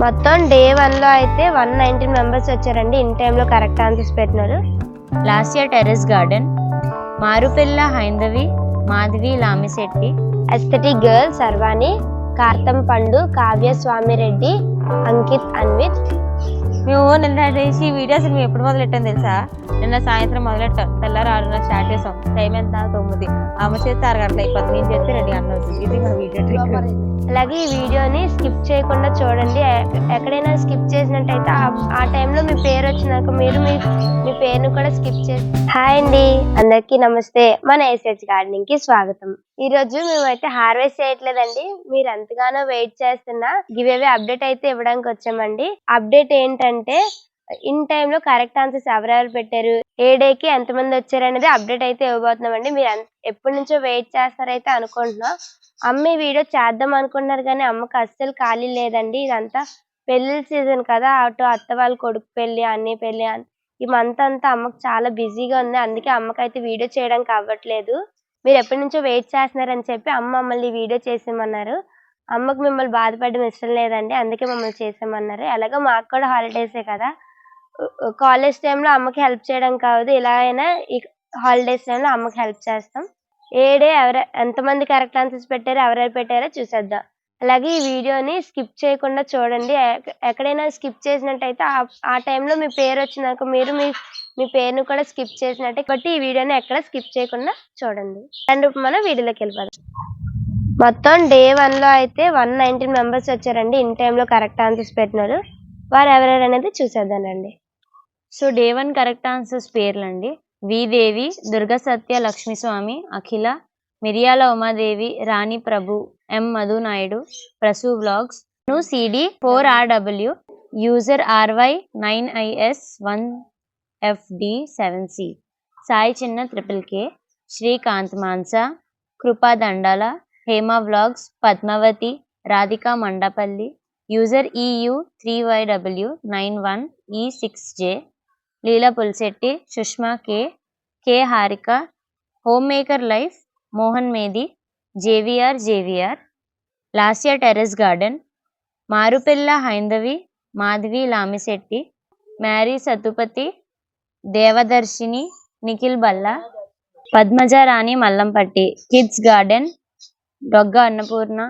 మొత్తం డే వన్లో అయితే వన్ నైన్టీన్ మెంబర్స్ వచ్చారండి. ఇన్ టైంలో కరెక్ట్ ఆన్సర్స్ పెట్టినారు. Lasya terrace garden Marupilla Haindavi Madhavi Lamishetti aesthetic girl Sarvani Kartham Pandu Kavya Swamireddy Ankit Anvith మేము నిన్న చేసి వీడియోస్ మేము ఎప్పుడు మొదలెట్టాం తెలుసా? నిన్న సాయంత్రం మొదలెట్టాం ఆరు ఆరున్నర స్టార్ట్ చేసాం. టైం ఎంత? తొమ్మిది. ఆమె చేస్తే ఆరు గంటలు అయిపోతుంది నేను చేస్తే రెండు గంటలు అవుతుంది. ఇది మా వీడియో ట్రిక్ అలాగే ఈ వీడియోని స్కిప్ చేయకుండా చూడండి. ఎక్కడైనా స్కిప్ చేసినట్టయితే ఆ- టైంలో మీ పేరు వచ్చినాక మీరు మీ మీ పేరును కూడా స్కిప్ చేసి హాయ్ అండి. అందరికీ నమస్తే. మన ఎస్హెచ్ గార్డెనింగ్కి స్వాగతం. ఈ రోజు మేమైతే హార్వెస్ట్ చేయట్లేదండి. మీరు ఎంతగానో వెయిట్ చేస్తున్న గివ్ అప్డేట్ అయితే ఇవ్వడానికి వచ్చామండి. అప్డేట్ ఏంటంటే ఇన్లో కరెక్ట్ ఆన్సర్స్ ఎవరెవరు పెట్టారు ఏ డే కి ఎంతమంది వచ్చారు అనేది అప్డేట్ అయితే ఇవ్వబోతున్నామండి. మీరు ఎప్పటి నుంచో వెయిట్ చేస్తారైతే అనుకుంటున్నాం. అమ్మ ఈ వీడియో చేద్దాం అనుకున్నారు కానీ అమ్మకి అస్సలు ఖాళీ లేదండి. ఇదంతా పెళ్ళి సీజన్ కదా అటు అత్త వాళ్ళ కొడుకు పెళ్ళి అన్ని పెళ్ళి ఈ మంత్ అంతా అమ్మకి చాలా బిజీగా ఉంది. అందుకే అమ్మకైతే వీడియో చేయడానికి అవ్వట్లేదు. మీరు ఎప్పటి నుంచో వెయిట్ చేస్తున్నారని చెప్పి అమ్మ మమ్మల్ని వీడియో చేసేయమన్నారు. అమ్మకి మిమ్మల్ని బాధపడడం ఇష్టం లేదండి అందుకే మమ్మల్ని చేసామన్నారు ఎలాగో మాకు కూడా హాలిడేసే కదా. కాలేజ్ టైంలో అమ్మకి హెల్ప్ చేయడం కావదు ఇలా అయినా ఈ హాలిడేస్ టైంలో అమ్మకి హెల్ప్ చేస్తాం. ఏ డే ఎవర ఎంతమంది కరెక్ట్ ఆన్సర్స్ పెట్టారో ఎవరెవరు పెట్టారో చూసేద్దాం. అలాగే ఈ వీడియోని స్కిప్ చేయకుండా చూడండి. ఎక్కడైనా స్కిప్ చేసినట్టయితే ఆ- ఆ టైంలో మీ పేరు వచ్చినాక మీరు మీ మీ పేరును కూడా స్కిప్ చేసినట్టే. బట్టి ఈ వీడియోని ఎక్కడ స్కిప్ చేయకుండా చూడండి. అండ్ మనం వీడియోలోకి వెళ్ళిపోదాం. మొత్తం డే వన్లో అయితే వన్ నైన్టీన్ మెంబర్స్ వచ్చారండి. ఇన్ టైంలో కరెక్ట్ ఆన్సర్స్ పెట్టినారు. వారు ఎవరెవరు అనేది చూసేద్దానండి so day one correct answers పేర్లండి. Videvi Durga Satya Lakshmiswamy Akhila Miriyala Umadevi Rani Prabhu M Madhu Naidu blogs వ్లాగ్స్ను CD four RW user RY nine IS one FD seven C Sai Chinna triple K Srikanth Mansa Krupa Dandala Hema vlogs Padmavathi Radhika Mandapalli user EU three Y W nine one E six J Leela Pulishetti Sushma K K Harika home maker life Mohan Medi JVR JVR Lasya terrace garden Marupilla Haindavi Madhavi Lamishetti Mary Sathupathi Devadarshini Nikhil Balla Padmaja Rani Mallampatti kids garden Dogga Annapurna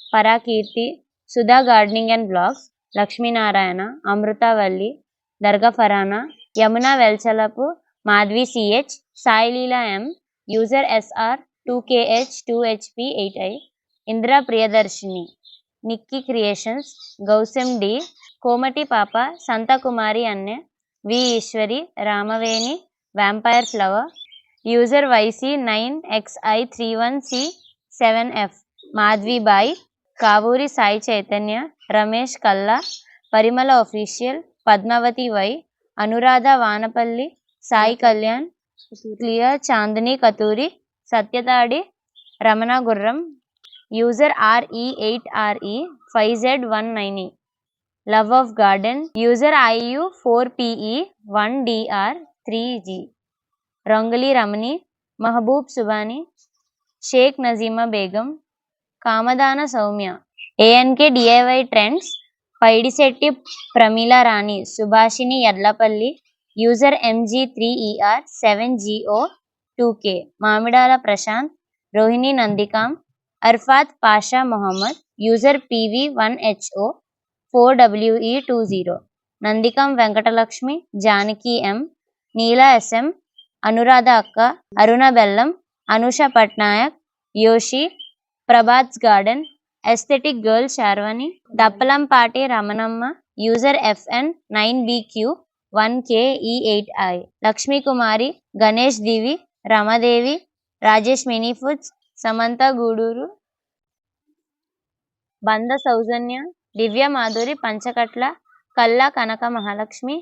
Parakeerthi Sudha gardening and blogs Lakshminarayana Amruthavalli Darga Farana Yamuna Velchalapu Madhavi CH Saileela M user SR two KH two HP eight I Indira Priyadarshini Nikki creations Gousem D Komati Papa Santhakumari Anne V Eswari Ramaveni vampire flower user YC nine XI three one C seven F Madhavibai Kavuri Sai Chaitanya Ramesh Kalla Parimala official Padmavathi Y Anuradha Vanapalli Sai Kalyan clear Chandini Kathuri Satyathadi Ramana Gurram user RE eight RE five Z one nine E love of garden user IU four PE one DR three G. Ranguli Ramani Mahaboob Subani Shaik Nazeema Begum Kamadana Soumya. ANK DIY trends Paidishetti Pramila Rani Subhashini Edlapalli user MG three ER seven GO two K. Mamidala Prashanth Rohini Nandikam Arfath Pasha Mohammed user PV one HO four WE two zero. Nandikam Venkatalakshmi Janaki M Neela SM Anuradha అక్క Aruna Bellam Anusha Patnaik Yoshi Prabhats garden aesthetic girl Sharvani Dappalampati Ramanamma user FN nine BQ one KE eight I. Lakshmikumari Ganesh Divi Ramadevi Rajesh mini foods Samantha Guduru Banda Soujanya Divya Madhuri Panchakatla Kalla Kanaka Mahalakshmi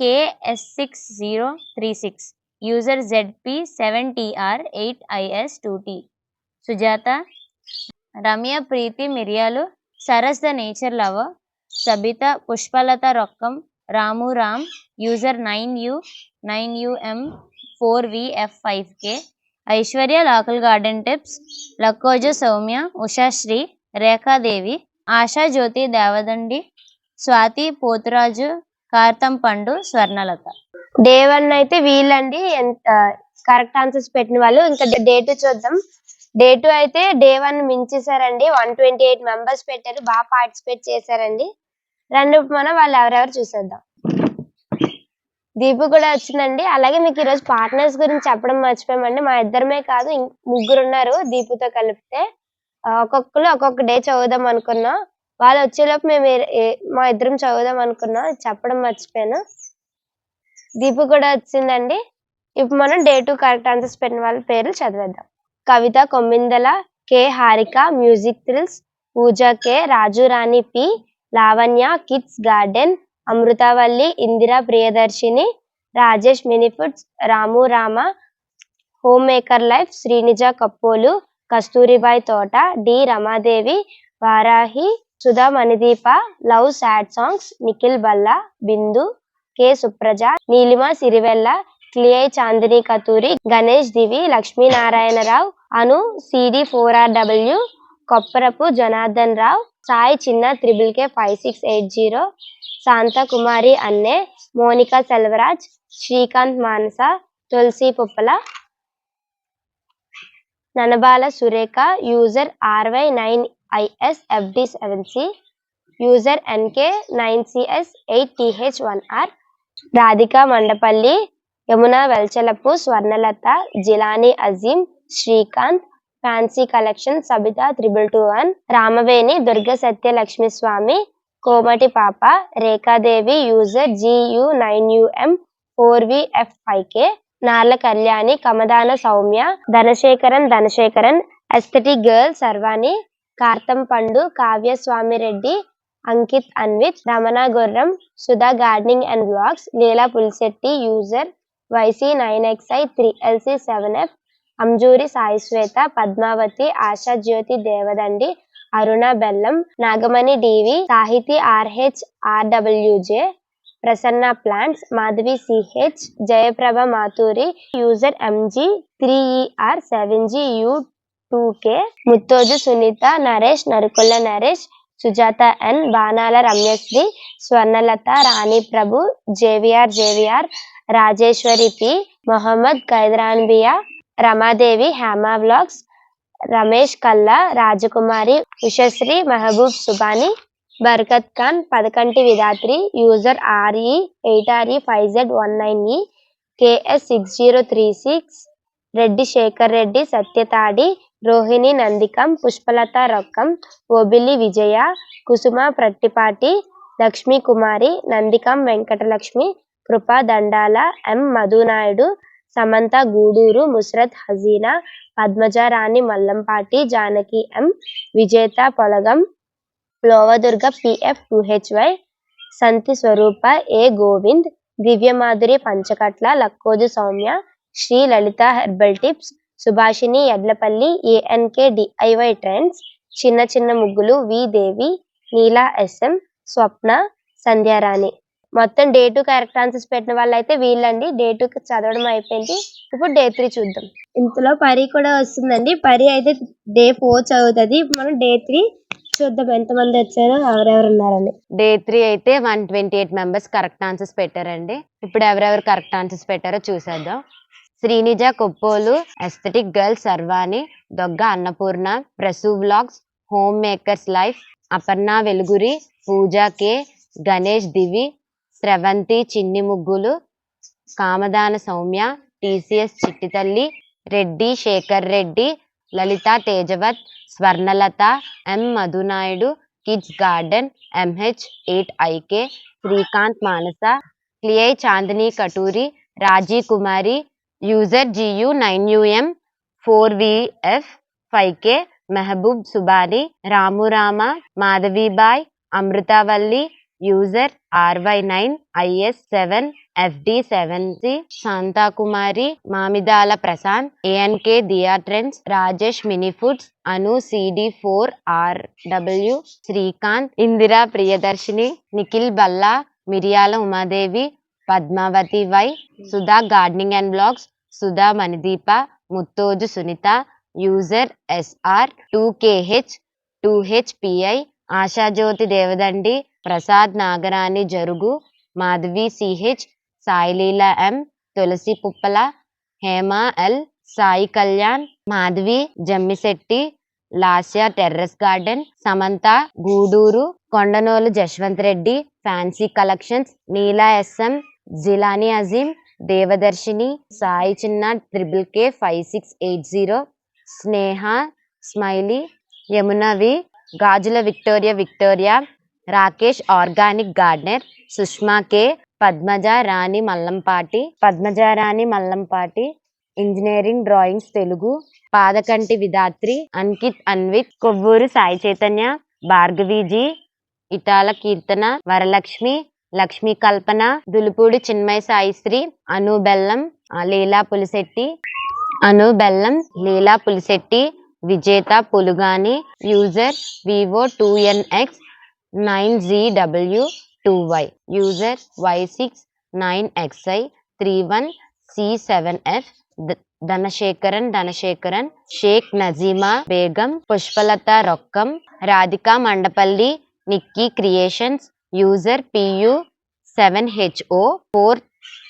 KS six zero three six user ZP seven TR eight IS two T Sujatha Ramya Preethi Miriyalu Saras the nature lover Sabitha Pushpalatha Rokkam Ramu Ram user nine U nine UM four VF five K Aishwarya local garden tips Lakkoja Soumya Ushasri Rekhadevi Asha Jyothi Devadandi. Swathi Pothuraju Kartham Pandu Swarnalatha. Day one అయితే వీళ్ళండి. ఎంత correct answers పెట్టిన వాళ్ళు. ఇంకా day two చూద్దాం. Day two అయితే day one మించేసారండి one twenty eight members పెట్టారు. బాగా పార్టిసిపేట్ చేశారండి. రెండు మనం వాళ్ళు ఎవరెవరు చూసేద్దాం. దీపు కూడా వచ్చిందండి. అలాగే మీకు ఈరోజు పార్ట్నర్స్ గురించి చెప్పడం మర్చిపోయామండి. మా ఇద్దరమే కాదు ముగ్గురు ఉన్నారు దీపుతో కలిపితే. ఒక్కొక్కరు ఒక్కొక్క డే చదువుదాం అనుకున్నాం. వాళ్ళు వచ్చేలోపు మేము మా ఇద్దరం చదువుదాం అనుకున్నాం. చెప్పడం మర్చిపోయాను. దీపు కూడా వచ్చిందండి. ఇప్పుడు మనం డే టూ కరెక్ట్ ఆన్సర్స్ పెట్టిన వాళ్ళ పేర్లు చదివేద్దాం. Kavitha Kommindala K Harika music thrills Pooja K Raju Rani P Lavanya kids garden Amruthavalli Indira Priyadarshini Rajesh mini foods Ramu Rama home maker life Srinija Kappolu Kasturibai Thota D Ramadevi Varahi Sudha Manideepa love sad songs Nikhil Balla Bindu K Supraja Neelima Sirivella clear Chandini Kathuri Ganesh Divi Lakshminarayanarao Anu CD four R W Kopparapu Janardhan Rao Sai Chinna triple K five six eight zero Shantha Kumari Anne Monica Selvaraj Srikanth Manasa Tulasi Puppala Nanabala Surekha user RY nine IS FD seven C user NK nine CS eight TH one R Radhika Mandapalli Yamuna Velchalapu Swarnalatha Jilani Azeem Srikanth fancy collection Sabitha triple two one Ramaveni Durga Satya Lakshmi Swamy Komati Papa Rekhadevi user GU nine UM four V F five K Narla Kalyani Kamadana Soumya Dhanasekaran Dhanasekaran aesthetic girl Sarvani Kartham Pandu Kavya Swamireddy Ankith Anvith Ramana Gurram Sudha gardening and blogs Leela Pulishetti user YC nine XI three LC seven F Anjuri Sai Swetha Padmavathi Asha Jyothi Devadandi Aruna Bellam Nagamani DV Sahithi RH RWJ Prasanna plants Madhavi CH Jayaprabha Mathuri user MG three ER seven G U two K Muthoju Sunitha Naresh Narukolla Naresh Sujatha N Banala Ramyasri Swarnalatha Rani Prabhu JVR JVR Rajeswari P Mohammed Khaidaranbiya Ramadevi Hema vlogs Ramesh Kalla Rajakumari Ushasri Mahaboob Subani Barkat Khan Padakanti Vidhatri user RE eight RE five Z one nine E KS six zero three six Reddy Sekhar Reddy Satyathadi Rohini Nandikam Pushpalatha Rokkam Obili Vijaya Kusuma Prattipati Lakshmi Kumari Nandikam Venkatalakshmi Krupa Dandala M Madhunaidu Samantha Gudur ముస్రత్ హజీనా Padmaja Rani Mallampati Janaki M Vijetha Polagam Lovadurga PF two HY Santhi Swarupa A Govind Divyamadhuri Panchakatla Lakkoju Soumya Sri Lalitha herbal tips Subhashini Edlapalli ANK DIY trends Chinna Chinna Muggulu we Devi Neela S M స్వప్న సంధ్యారాణి. మొత్తం day two correct answers పెట్టిన వాళ్ళైతే వీళ్ళండి. Day two చదవడం అయిపోయింది. ఇప్పుడు day three చూద్దాం. ఇంతలో పరి కూడా వస్తుందండి. పరి అయితే డే ఫోర్ చదువుతుంది. మనం డే త్రీ చూద్దాం ఎంతమంది వచ్చారో ఎవరెవరు ఉన్నారని డే త్రీ అయితే one twenty eight members correct answers పెట్టారండి. ఇప్పుడు ఎవరెవరు కరెక్ట్ ఆన్సర్స్ పెట్టారో చూసేద్దాం. Srinija Koppolu aesthetic girl Sarvani Dogga Annapurna Prasoo blogs home makers life Aparna Veluguri Pooja K Ganesh Divi Sravanthi Chinni Muggulu Kamadana Soumya TCS Chittithalli Reddy Sekhar Reddy Lalitha Tejavath Swarnalatha M Madhunaidu kids garden MH eight IK Srikanth Manasa clear Chandini Katuri Raji Kumari user GU nine UM four VF five K Mehboob Subari Ramurama Madhavibai Amruthavalli user RY nine IS seven FD seven C Santhakumari Mamidala Prashanth ANK DIY trends Rajesh mini foods Anu CD four R W Srikanth Indira Priyadarshini Nikhil Balla Miriyala Umadevi Padmavathi Y Sudha gardening and blogs Sudha Manideepa Muthoju Sunitha user SR two KH two HPI Ashajyothi Devadandi Prasad Nagarani Jarugu Madhavi CH Saileela M Tulasi Puppala Hema L Sai Kalyan Madhavi Jammishetti Lasya terrace garden Samantha Guduru Kondanolu Jashwanth Reddy fancy collections Neela SM Jilani Azeem Devadarshini Sai Chinna triple K five six eight zero Sneha smiley Yamuna V Gajula Victoria Victoria Rakesh organic gardener Sushma K Padmaja Rani Mallampati Padmaja Rani Mallampati engineering drawings Telugu Padakanti Vidhatri Ankit Anvit Kovvur Sai Chaitanya Bhargaviji Itala Keerthana Varalakshmi Lakshmi Kalpana Dulupudi Chinmaya Saisri Anu Bellam Leela Pulisetti Anu Bellam Leela Pulisetti Vijetha Pulugani user vivo two NX nine G W two Y user Y six nine XI three one C seven F Dhanasekaran Dhanasekaran Shaik Najima Begum Pushpalatha Rokkam Radhika Mandapalli Nikki creations user PU seven HO four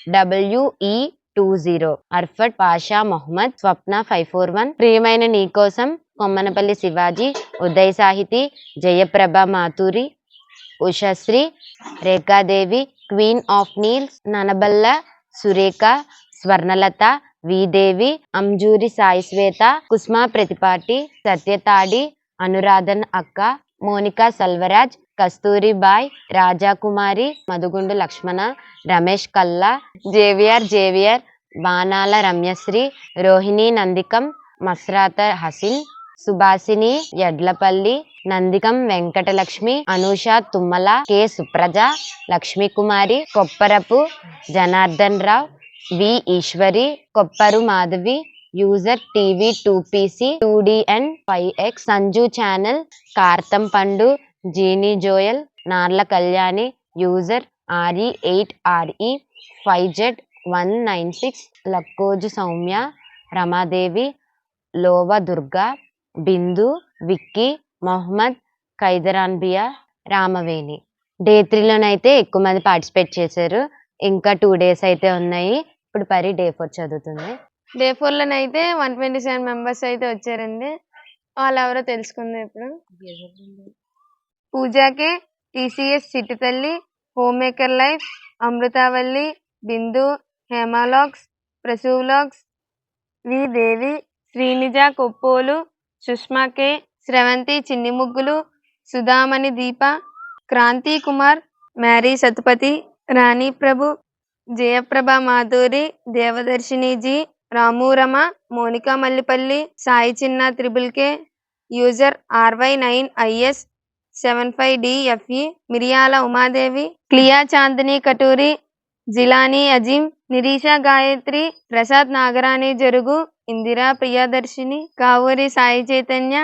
WE two zero Arfat Pasha Mohammed Swapna five four one ప్రియమైన నీకోసం Kommanapalli Shivaji Uday Sahithi Jayaprabha Mathuri Ushasri Rekhadevi queen of nails Nanaballa Surekha Swarnalatha విదేవి Anjuri Sai Swetha Kusma Prathipati Satyatadi Anuradhan అక్క Monica Selvaraj Kasturi Bai Rajakumari Madhugundu Lakshmana Ramesh Kalla Xavier Xavier Banala Ramyasri Rohini Nandikam Musarrat Haseen Subhashini Yadlapalli Nandikam Venkatalakshmi Anusha Tummala K. Supraja Lakshmikumari Kopparapu Janardhan Rao V. Eswari Kopparu Madhavi user TV two PC two DN five X Sanju channel Kartham Pandu Jeeni Joel Narla Kalyani user RE eight RE five Z one nine six Lakkoju Soumya Ramadevi Lova Durga Bindu Vicky Mohammed ఖైదరాన్బియా Ramaveni. Day త్రీలోనైతే ఎక్కువ మంది participate చేశారు. ఇంకా two days అయితే ఉన్నాయి. ఇప్పుడు పరి day four చదువుతుంది. డే ఫోర్ అయితే వన్ ట్వంటీ సెవెన్ మెంబర్స్ అయితే వచ్చారండి. వాళ్ళు ఎవరో తెలుసుకుందాం ఇప్పుడు. Pooja K TCS Chittithalli home maker life Amruthavalli Bindu హేమాలాక్స్ Prasu vlogs V Devi Srinija Koppolu Sushma K Sravanthi Chinni ముగ్గులు Sudhamani Deepa Kranthi Kumar Mary Sathupathi Rani Prabhu Jayaprabha Madhuri Devadarshini G రామూరమ Monica Mallipalli Sai Chinna triple K user RY nine IS seven five DFE Miriyala Umadevi క్లియా Chandini Katuri Jilani Azeem Nirisha Gayathri Prasad Nagarani Jarugu Indira Priyadarshini Kavuri Sai Chaitanya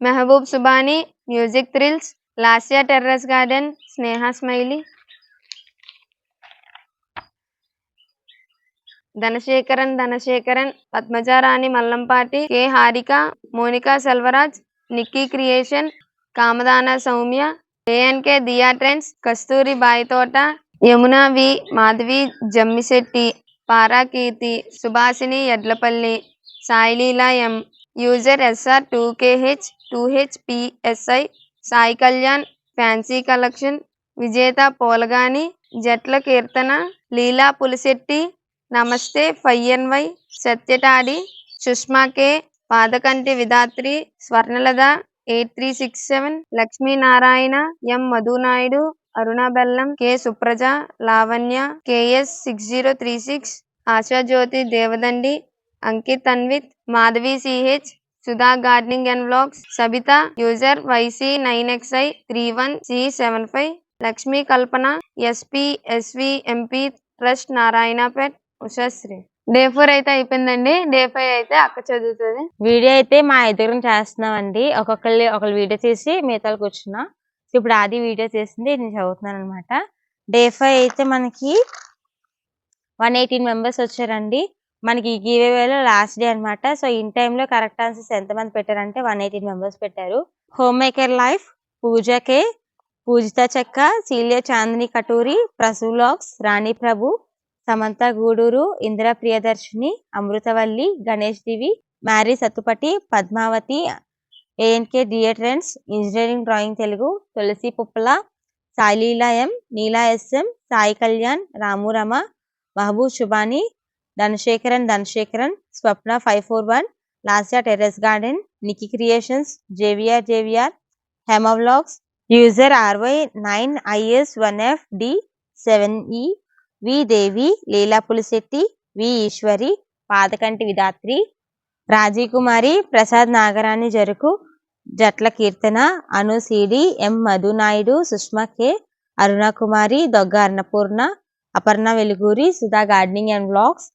Mehboob Subhani music thrills Lasya terrace garden Sneha smiley. Dhanasekaran Dhanasekaran Padmajarani Mallampati K. Harika Monica Selvaraj Nikki creation Kamadana Soumya ANK Diya trends Kasturi Baithota Yamuna V Madhavi Jammisetti Parakeerthi Subhashini Edlapalli Saileela M user SR two KH two HPSI Sai Kalyan fancy collection Vijetha Polagani Jatla Keerthana Leela Pulisetti నమస్తే ఫైఎన్వై Satyatadi Sushma K Padakanti Vidhatri Swarnalatha eight three six seven Lakshminarayana M Madhunaidu Aruna Bellam K Supraja Lavanya KS six zero three six Ashajyothi Devadandi Ankit Anvit Madhavi CH Sudha gardening and vlogs Sabitha user YC nine XI three one C seven five Lakshmi Kalpana SP SV MP trust Narayanpet Ushasri. Day four అయితే అయిపోయిందండి. Day five అయితే అక్క చదువుతుంది. Video అయితే మా ఇద్దరం చేస్తున్నామండి. ఒక్కొక్కళ్ళు ఒకళ్ళు వీడియో తీసి మిగతాలు కూర్చున్నా. ఇప్పుడు ఆది వీడియో చేసింది నేను చదువుతున్నాను అనమాట డే ఫైవ్ అయితే మనకి వన్ ఎయిటీన్ మెంబర్స్ వచ్చారండి. మనకి ఈ గివేవేలో లాస్ట్ డే అన్నమాట. సో ఇన్ టైంలో కరెక్ట్ ఆన్సర్స్ ఎంతమంది పెట్టారంటే వన్ ఎయిటీన్ మెంబర్స్ పెట్టారు. Home maker life Pooja K Poojitha Chekka Celia Chandini Katuri Prasu Rani Prabhu Samantha Gudur Indira Priyadarshini Amruthavalli Ganesh Divi Mary Sathupati Padmavathi ANK థియేటరెన్స్ engineering drawing Telugu Tulasi Puppala Saileela M Neela SM Sai Kalyan Ramu Rama Mehboob Subhani Dhanasekaran Dhanasekaran Swapna five four one Lasya terrace garden Nikki creations JVR JVR Hema vlogs user RY nine IS one F D seven E V Devi Leela Pulishetty we Eshwari పాదకంటి Vidhatri Rajiv Kumari Prasad Nagarani Jaruku Jatla Keerthana Anu CD M Madhunaidu Sushma K Arunakumari Dogga Annapurna Aparna Veluguri Sudha gardening and blogs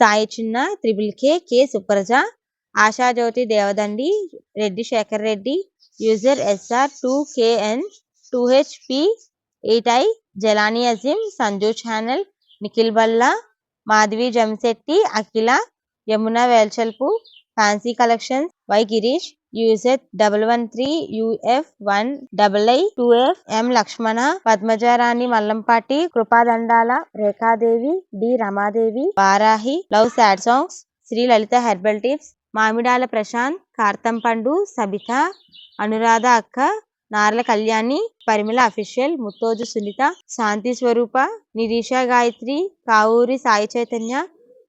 Sai Chinna triple K K Supraja Ashajyothi Devadandi Reddy Sekhar Reddy user SR two KN two HP eight I Jilani Azeem Sanju channel Nikhil Balla Madhavi Jamsetti Akhila Yamuna Velchalpu fancy collections Y Girish UZ double one three UF one double I two F M Lakshmana Padmajarani Mallampati Krupadandala Rekhadevi D Ramadevi Varahi love sad songs Sri Lalitha herbal tips Mamidala Prashanth Kartham Pandu Sabitha Anuradha అక్క Narla Kalyani Parimala official Muthoju Sunitha Shanthi Swaroopa Nireesha Gayathri Kavuri Sai Chaitanya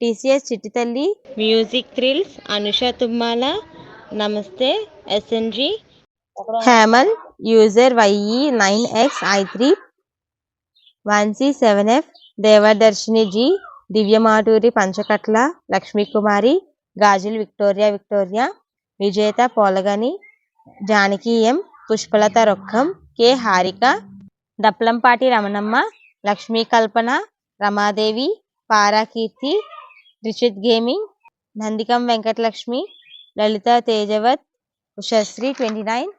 TCS Chittithalli music thrills Anusha Tummala నమస్తే SNG Hemal user YE nine X I three one C seven F Devadarshini G Divyamathuri Panchakatla Lakshmi Kumari Gajul Victoria Victoria Vijetha Polagani Janaki M Pushpalatha Rokkam K Harika దప్లంపాటి Ramanamma Lakshmi Kalpana Ramadevi Parakeerthi Rishith gaming Nandikam Venkatalakshmi Lalitha Tejavath Ushasri twenty nine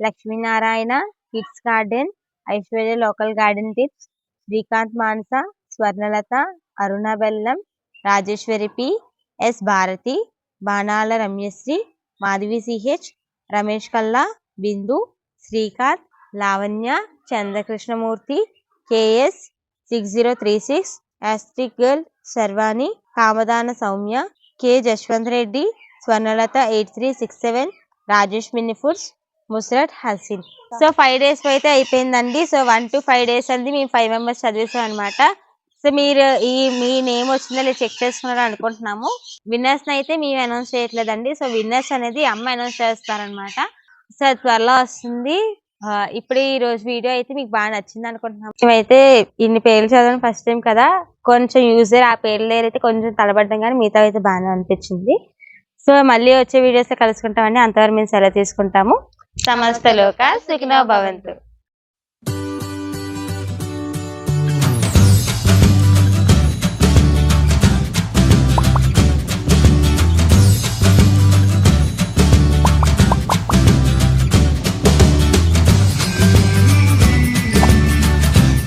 Lakshminarayana kids garden Aishwarya local garden tips Srikanth Mansa Swarnalatha Aruna Bellam Rajeswari P yes Bharati Banala Ramyasri Madhavi CH Ramesh Kalla Bindu Srikanth Lavanya Chandrakrishnamurthy KS six zero three six asterisk girl Sharvani Kamadana Soumya K Jashwanth Reddy Swarnalatha eight three six seven Rajesh mini foods Musarrat Haseen. So five days అయితే అయిపోయిందండి. So one two five days అంది మేము five members చదివేసాం అనమాట so మీరు ఈ మీ name వచ్చిందో లేదు check చేసుకున్నారు అనుకుంటున్నాము. విన్నర్స్ని అయితే మేము అనౌన్స్ చేయట్లేదండి. సో విన్నర్స్ అనేది అమ్మ అనౌన్స్ చేస్తారనమాట సో అది త్వరలో వస్తుంది. ఇప్పుడు ఈ రోజు వీడియో అయితే మీకు బాగా నచ్చింది అనుకుంటున్నాము. మేమైతే ఇన్ని పేర్లు చదవడం ఫస్ట్ టైం కదా. కొంచెం యూజర్ ఆ పేర్లు అయితే కొంచెం తడబడ్డం కానీ మిగతా అయితే బాగానే అనిపించింది. సో మళ్ళీ వచ్చే వీడియోస్లో కలుసుకుంటామండి. అంతవరకు మేము సెలవు తీసుకుంటాము. సమస్త లోక సుఖినో భవంతు.